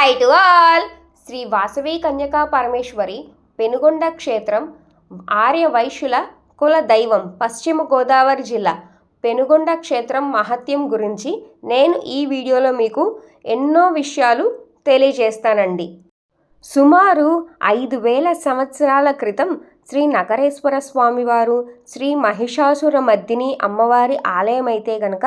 Hi to all. Sri Vasavi Kanyaka Parameswari Penugonda క్షేత్రం ఆర్య వైశ్యుల కుల దైవం పశ్చిమ గోదావరి జిల్లా. పెనుగొండ క్షేత్రం మహత్యం గురించి నేను ఈ వీడియోలో మీకు ఎన్నో విషయాలు తెలియజేస్తానండి. సుమారు ఐదు వేల సంవత్సరాల క్రితం శ్రీ నగరేశ్వర స్వామివారు శ్రీ మహిషాసుర మద్దిని అమ్మవారి ఆలయం అయితే గనక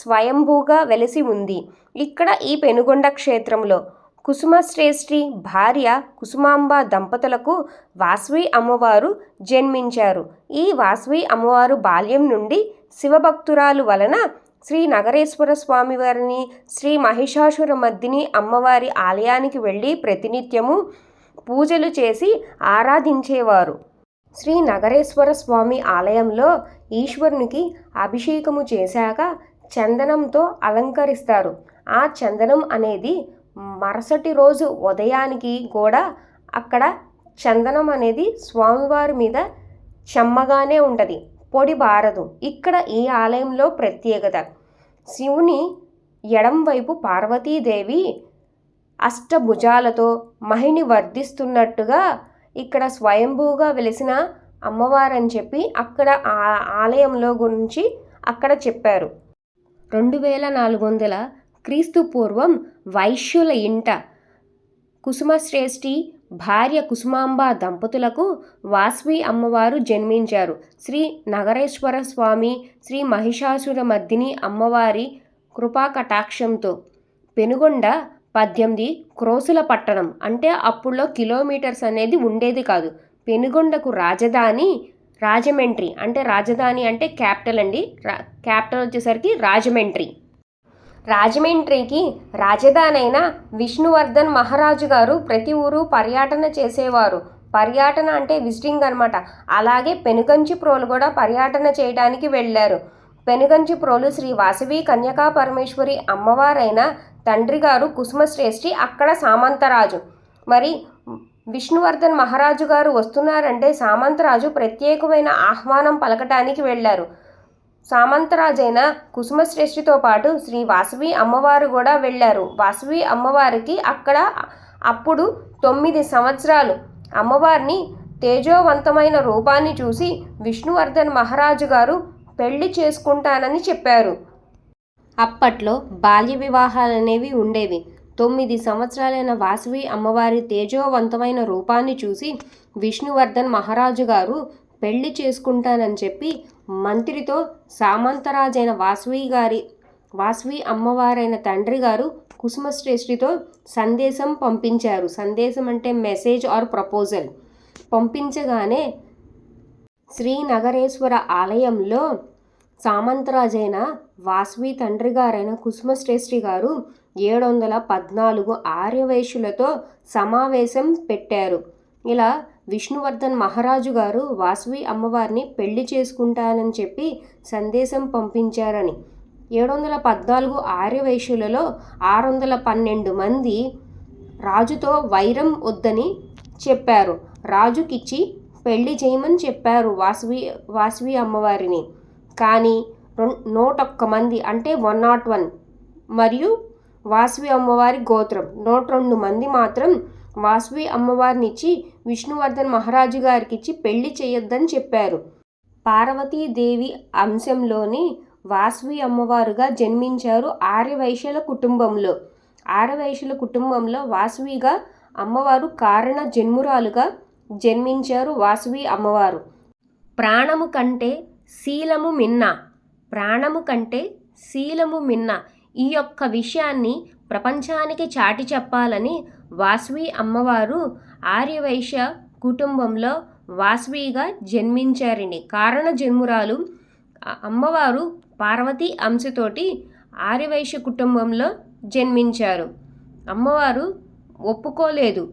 స్వయంభూగా వెలిసి ఉంది. ఇక్కడ ఈ పెనుగొండ క్షేత్రంలో కుసుమశ్రేష్ఠి భార్య కుసుమాంబ దంపతులకు వాసవి అమ్మవారు జన్మించారు. ఈ వాస్వి అమ్మవారు బాల్యం నుండి శివభక్తురాలు వలన శ్రీ నగరేశ్వర స్వామివారిని శ్రీ మహిషాసుర మద్దిని అమ్మవారి ఆలయానికి వెళ్ళి ప్రతినిత్యము పూజలు చేసి ఆరాధించేవారు. శ్రీ నగరేశ్వర స్వామి ఆలయంలో ఈశ్వరునికి అభిషేకము చేశాక చందనంతో అలంకరిస్తారు. ఆ చందనం అనేది మరుసటి రోజు ఉదయానికి కూడా అక్కడ చందనం అనేది స్వామివారి మీద చెమ్మగానే ఉంటుంది. పొడి బారదు. ఇక్కడ ఈ ఆలయంలో ప్రత్యేకత. శివుని ఎడం వైపు పార్వతీదేవి అష్టభుజాలతో మహిని వర్ధిస్తున్నట్టుగా ఇక్కడ స్వయంభూగా వెలిసిన అమ్మవారని చెప్పి అక్కడ ఆ ఆలయంలో గురించి అక్కడ చెప్పారు. రెండు వేల నాలుగు వందల క్రీస్తు పూర్వం వైశ్యుల ఇంట కుసుమశ్రేష్ఠి భార్య కుసుమాంబ దంపతులకు వాస్వి అమ్మవారు జన్మించారు. శ్రీ నగరేశ్వర స్వామి శ్రీ మహిషాసుర మద్దిని అమ్మవారి కృపా కటాక్షంతో పెనుగొండ పద్దెనిమిది క్రోసుల పట్టణం. అంటే అప్పుడులో కిలోమీటర్స్ అనేది ఉండేది కాదు. పెనుగొండకు రాజధాని రాజమండ్రి. అంటే రాజధాని అంటే క్యాపిటల్ అండి. రా క్యాపిటల్ వచ్చేసరికి రాజమండ్రి. రాజమండ్రికి రాజధాని అయిన విష్ణువర్ధన్ మహారాజు గారు ప్రతి ఊరు పర్యటన చేసేవారు. పర్యటన అంటే విజిటింగ్ అనమాట అలాగే పెనుగంచి ప్రోలు కూడా పర్యటన చేయడానికి వెళ్ళారు. పెనుగంచి ప్రోలు శ్రీ వాసవి కన్యకా పరమేశ్వరి అమ్మవారైన తండ్రి గారు కుసుమశ్రేష్ఠి అక్కడ సామంతరాజు. మరి విష్ణువర్ధన్ మహారాజు గారు వస్తున్నారంటే సామంతరాజు ప్రత్యేకమైన ఆహ్వానం పలకటానికి వెళ్ళారు. సామంతరాజైన కుసుమశ్రేష్ఠితో పాటు శ్రీ వాసవి అమ్మవారు కూడా వెళ్ళారు. వాసవి అమ్మవారికి అక్కడ అప్పుడు తొమ్మిది సంవత్సరాలు. అమ్మవారిని తేజోవంతమైన రూపాన్ని చూసి విష్ణువర్ధన్ మహారాజు గారు పెళ్ళి చేసుకుంటానని చెప్పారు. అప్పట్లో బాల్య వివాహాలు అనేవి ఉండేవి. తొమ్మిది సంవత్సరాలైన వాసవి అమ్మవారి తేజోవంతమైన రూపాన్ని చూసి విష్ణువర్ధన్ మహారాజు గారు పెళ్ళి చేసుకుంటానని చెప్పి మంత్రితో సామంతరాజైన వాసవి గారి వాసవి అమ్మవారైన తండ్రి గారు కుసుమశ్రేష్ఠితో సందేశం పంపించారు. సందేశం అంటే మెసేజ్ ఆర్ ప్రపోజల్. పంపించగానే శ్రీనగరేశ్వర ఆలయంలో సామంతరాజైన వాసవి తండ్రి గారైన కుసుమశ్రేష్ఠి గారు ఏడు వందల పద్నాలుగు ఆర్యవైశ్యులతో సమావేశం పెట్టారు. ఇలా విష్ణువర్ధన్ మహారాజు గారు వాసవి అమ్మవారిని పెళ్ళి చేసుకుంటానని చెప్పి సందేశం పంపించారని. ఏడు వందల పద్నాలుగు ఆర్యవైశ్యులలో ఆరు వందల పన్నెండు మంది రాజుతో వైరం వద్దని చెప్పారు. రాజుకిచ్చి పెళ్ళి చేయమని చెప్పారు వాసవి వాసవి అమ్మవారిని. కానీ నూటొక్క మంది అంటే వన్ నాట్ వన్ మరియు వాసవి అమ్మవారి గోత్రం నూట రెండు మంది మాత్రం వాస్వి అమ్మవారినిచ్చి విష్ణువర్ధన్ మహారాజు గారికిచ్చి పెళ్ళి చేయొద్దని చెప్పారు. పార్వతీదేవి అంశంలోని వాస్వి అమ్మవారుగా జన్మించారు ఆర్యవైశ్యుల కుటుంబంలో. ఆర్యవైశ్యుల కుటుంబంలో వాసవిగా అమ్మవారు కారణ జన్మురాలుగా జన్మించారు వాసువి అమ్మవారు. ప్రాణము కంటే శీలము మిన్న ప్రాణము కంటే శీలము మిన్న ఈ యొక్క విషయాన్ని ప్రపంచానికి చాటి చెప్పాలని వాస్వి అమ్మవారు ఆర్యవైశ్య కుటుంబంలో వాస్విగా జన్మించారని. కారణ జన్మురాలు అమ్మవారు పార్వతి అంశతోటి ఆర్యవైశ్య కుటుంబంలో జన్మించారు. అమ్మవారు ఒప్పుకోలేదు.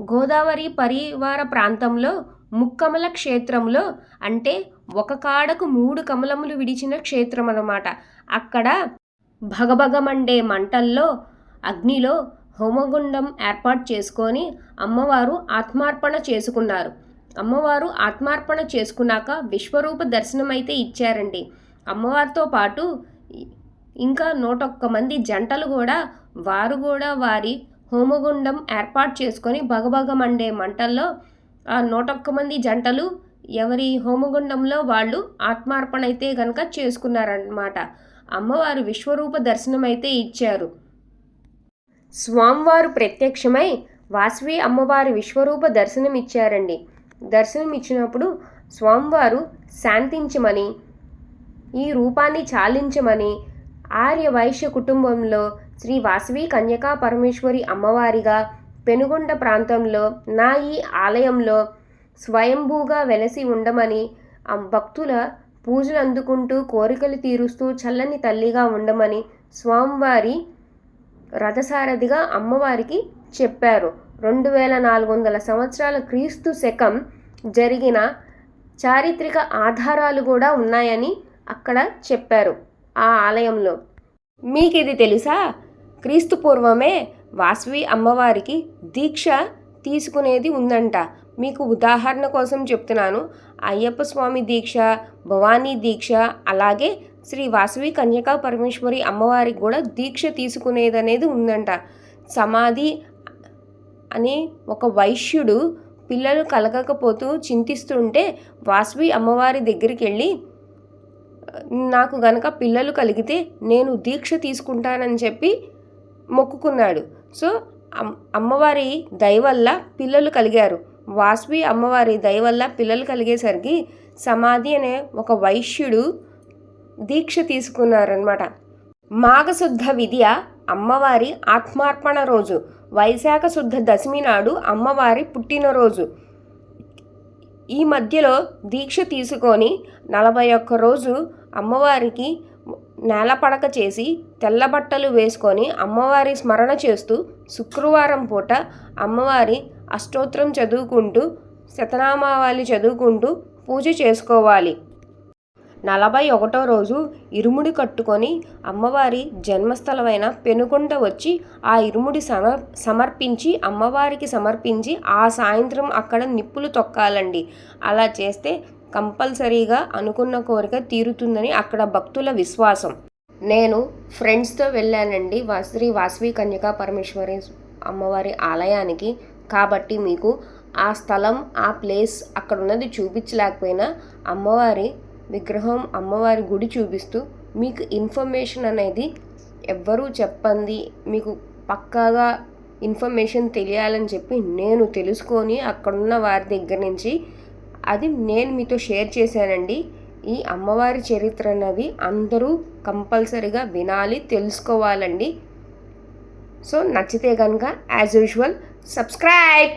గోదావరి పరివార ప్రాంతంలో ముక్కమల క్షేత్రంలో అంటే ఒక కాడకు మూడు కమలములు విడిచిన క్షేత్రం అన్నమాట అక్కడ భగభగమండే మంటల్లో అగ్నిలో హోమగుండం ఏర్పాటు చేసుకొని అమ్మవారు ఆత్మార్పణ చేసుకున్నారు. అమ్మవారు ఆత్మార్పణ చేసుకున్నాక విశ్వరూప దర్శనం అయితే ఇచ్చారండి. అమ్మవారితో పాటు ఇంకా నూటొక్క మంది జంటలు కూడా వారు కూడా వారి హోమగుండం ఏర్పాటు చేసుకొని భగభగమండే మంటల్లో ఆ నూటొక్క మంది జంటలు ఎవరి హోమగుండంలో వాళ్ళు ఆత్మార్పణ అయితే కనుక చేసుకున్నారన్నమాట. అమ్మవారు విశ్వరూప దర్శనం అయితే ఇచ్చారు. స్వామివారు ప్రత్యక్షమై వాసవి అమ్మవారి విశ్వరూప దర్శనం ఇచ్చారండి దర్శనం ఇచ్చినప్పుడు స్వామివారు శాంతించమని ఈ రూపాన్ని చాలించమని ఆర్య వైశ్య కుటుంబంలో శ్రీ వాసవి కన్యకా పరమేశ్వరి అమ్మవారిగా పెనుగొండ ప్రాంతంలో నా ఈ ఆలయంలో స్వయంభూగా వెలసి ఉండమని ఆ భక్తుల పూజలు అందుకుంటూ కోరికలు తీరుస్తూ చల్లని తల్లిగా ఉండమని స్వామివారి రథసారథిగా అమ్మవారికి చెప్పారు. రెండు వేల నాలుగు వందల సంవత్సరాల క్రీస్తు శకం జరిగిన చారిత్రక ఆధారాలు కూడా ఉన్నాయని అక్కడ చెప్పారు ఆ ఆలయంలో. మీకు ఇది తెలుసా? క్రీస్తు పూర్వమే వాసవి అమ్మవారికి దీక్ష తీసుకునేది ఉందంట. మీకు ఉదాహరణ కోసం చెప్తున్నాను. అయ్యప్ప స్వామి దీక్ష భవానీ దీక్ష అలాగే శ్రీ వాసవి కన్యకా పరమేశ్వరి అమ్మవారికి కూడా దీక్ష తీసుకునేది అనేది ఉందంట. సమాధి అని ఒక వైశ్యుడు పిల్లలు కలగకపోతూ చింతిస్తుంటే వాసవి అమ్మవారి దగ్గరికి వెళ్ళి నాకు గనక పిల్లలు కలిగితే నేను దీక్ష తీసుకుంటానని చెప్పి మొక్కుకున్నాడు. సో అమ్మవారి దయవల్ల పిల్లలు కలిగారు. వాసవి అమ్మవారి దయవల్ల పిల్లలు కలిగేసరికి సమాధి అనే ఒక వైశ్యుడు దీక్ష తీసుకున్నారనమాట మాఘశుద్ధ విద్య అమ్మవారి ఆత్మార్పణ రోజు. వైశాఖ శుద్ధ దశమి నాడు అమ్మవారి పుట్టినరోజు. ఈ మధ్యలో దీక్ష తీసుకొని నలభై ఒక్క రోజు అమ్మవారికి నేలపడక చేసి తెల్ల బట్టలు వేసుకొని అమ్మవారి స్మరణ చేస్తూ శుక్రవారం పూట అమ్మవారి అష్టోత్తరం చదువుకుంటూ శతనామావళి చదువుకుంటూ పూజ చేసుకోవాలి. నలభై ఒకటో రోజు ఇరుముడి కట్టుకొని అమ్మవారి జన్మస్థలమైన పెనుకొండ వచ్చి ఆ ఇరుముడి సమర్ సమర్పించి అమ్మవారికి సమర్పించి ఆ సాయంత్రం అక్కడ నిప్పులు తొక్కాలండి. అలా చేస్తే కంపల్సరీగా అనుకున్న కోరిక తీరుతుందని అక్కడ భక్తుల విశ్వాసం. నేను ఫ్రెండ్స్తో వెళ్ళానండి శ్రీ వాసవి కన్యకా పరమేశ్వరి అమ్మవారి ఆలయానికి. కాబట్టి మీకు ఆ స్థలం ఆ ప్లేస్ అక్కడ ఉన్నది చూపించలేకపోయినా అమ్మవారి విగ్రహం అమ్మవారి గుడి చూపిస్తూ మీకు ఇన్ఫర్మేషన్ అనేది ఎవ్వరూ చెప్పండి మీకు పక్కాగా ఇన్ఫర్మేషన్ తెలియాలని చెప్పి నేను తెలుసుకొని అక్కడున్న వారి దగ్గర నుంచి అది నేను మీతో షేర్ చేశానండి. ఈ అమ్మవారి చరిత్ర అన్నది అందరూ కంపల్సరిగా వినాలి తెలుసుకోవాలండి. సో నచ్చితే కనుక యాజ్ యూజువల్ సబ్స్క్రైబ్